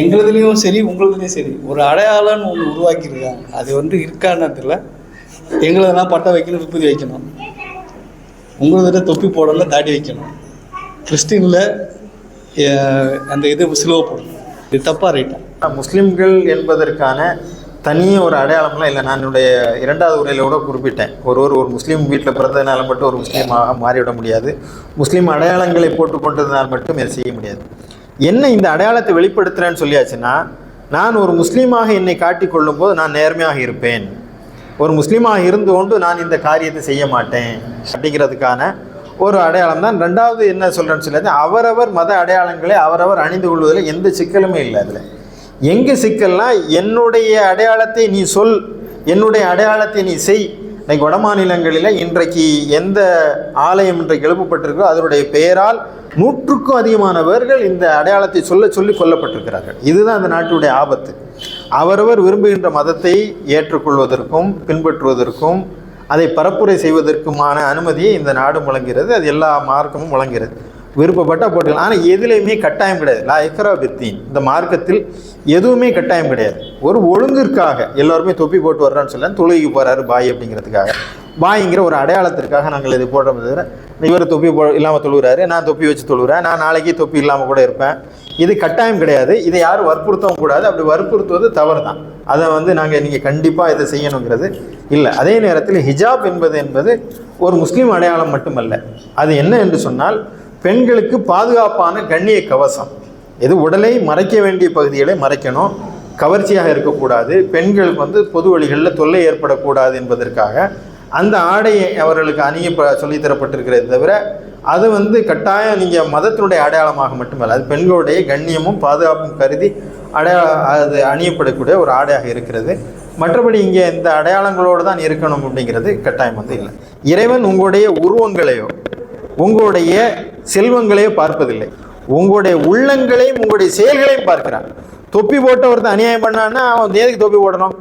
எங்களுதுலேயும் சரி உங்களுதுலேயும் சரி. ஒரு அடையாளம்னு ஒன்று உருவாக்கியிருக்காங்க. அது வந்து இருக்கானதில் எங்களுதெல்லாம் பட்டை வைக்கணும் விபூதி வைக்கணும். உங்களதில் தொப்பி போடணும் தாடி வைக்கணும். கிறிஸ்டினில் அந்த இது சிலுவை போடணும். இது தப்பா ரைட்டா முஸ்லீம்கள் என்பதற்கான தனியே ஒரு அடையாளம்லாம் இல்லை. நான் என்னுடைய இரண்டாவது உரையில் கூட குறிப்பிட்டேன். ஒரு ஒரு ஒரு முஸ்லீம் வீட்டில் பிறந்ததுனால மட்டும் ஒரு முஸ்லீமாக மாறிவிட முடியாது. முஸ்லீம் அடையாளங்களை போட்டுக்கொண்டதுனால் மட்டும் இதை செய்ய முடியாது. என்ன இந்த அடையாளத்தை வெளிப்படுத்துகிறேன்னு சொல்லியாச்சுன்னா நான் ஒரு முஸ்லீமாக என்னை காட்டிக்கொள்ளும் போது நான் நேர்மையாக இருப்பேன். ஒரு முஸ்லீமாக இருந்து கொண்டு நான் இந்த காரியத்தை செய்ய மாட்டேன் அப்படிங்கிறதுக்கான ஒரு அடையாளம் தான். ரெண்டாவது என்ன சொல்கிறேன்னு சொல்லாது அவரவர் மத அடையாளங்களை அவரவர் அணிந்து கொள்வதில் எந்த சிக்கலுமே இல்லை அதில். எங்கே சிக்கல்னால் என்னுடைய அடையாளத்தை நீ சொல் என்னுடைய அடையாளத்தை நீ செய் இன்னைக்கு வட மாநிலங்களில் இன்றைக்கு எந்த ஆலயம் இன்றைக்கு எழுப்பப்பட்டிருக்கோ அதனுடைய பெயரால் நூற்றுக்கும் அதிகமானவர்கள் இந்த அடையாளத்தை சொல்ல சொல்லி கொல்லப்பட்டிருக்கிறார்கள். இதுதான் அந்த நாட்டுடைய ஆபத்து. அவரவர் விரும்புகின்ற மதத்தை ஏற்றுக்கொள்வதற்கும் பின்பற்றுவதற்கும் அதை பரப்புரை செய்வதற்குமான அனுமதியை இந்த நாடு வழங்குகிறது. அது எல்லா மார்க்கமும் வழங்குகிறது. விருப்பப்பட்டால் போட்டுக்கலாம். ஆனால் எதுலேயுமே கட்டாயம் கிடையாது. லா இக்ரா பித்தீன் இந்த மார்க்கத்தில் எதுவுமே கட்டாயம் கிடையாது. ஒரு ஒழுங்கிற்காக எல்லாருமே தொப்பி போட்டு வர்றான்னு சொல்ல தொழுகைக்கு போகிறாரு பாய் அப்படிங்கிறதுக்காக. பாய்ங்கிற ஒரு அடையாளத்திற்காக நாங்கள் இது போடுறோம் தவிர இவர் தொப்பி போ இல்லாமல் தொழுகிறாரு நான் தொப்பி வச்சு தொழுகிறேன் நான் நாளைக்கு தொப்பி இல்லாமல் கூட இருப்பேன். இது கட்டாயம் கிடையாது. இதை யாரும் வற்புறுத்தவும் கூடாது. அப்படி வற்புறுத்துவது தவறு தான் அதை வந்து நாங்கள் நீங்கள் கண்டிப்பாக இதை செய்யணுங்கிறது இல்லை. அதே நேரத்தில் ஹிஜாப் என்பது என்பது ஒரு முஸ்லீம் அடையாளம் மட்டுமல்ல. அது என்ன என்று சொன்னால் பெண்களுக்கு பாதுகாப்பான கண்ணிய கவசம். இது உடலை மறைக்க வேண்டிய பகுதிகளை மறைக்கணும். கவர்ச்சியாக இருக்கக்கூடாது. பெண்களுக்கு வந்து பொது வழிகளில் தொல்லை ஏற்படக்கூடாது என்பதற்காக அந்த ஆடையை அவர்களுக்கு அணிய சொல்லித்தரப்பட்டிருக்கிறதே தவிர அது வந்து கட்டாயம் நீங்கள் மதத்தினுடைய அடையாளமாக மட்டுமல்ல அது பெண்களுடைய கண்ணியமும் பாதுகாப்பும் கருதி அடையாள அது அணியப்படக்கூடிய ஒரு ஆடையாக இருக்கிறது. மற்றபடி இங்கே இந்த அடையாளங்களோடு தான் இருக்கணும் அப்படிங்கிறது கட்டாயம் வந்து இல்லை. இறைவன் உங்களுடைய உருவங்களையோ உங்களுடைய செல்வங்களே பார்ப்பதில்லை. உங்களுடைய உள்ளங்களையும் உங்களுடைய செயல்களையும் பார்க்கிறான். தொப்பி போட்ட ஒருத்தன் அநியாயம் பண்ணான்னா அவன் எதுக்கு தொப்பி போடணும்.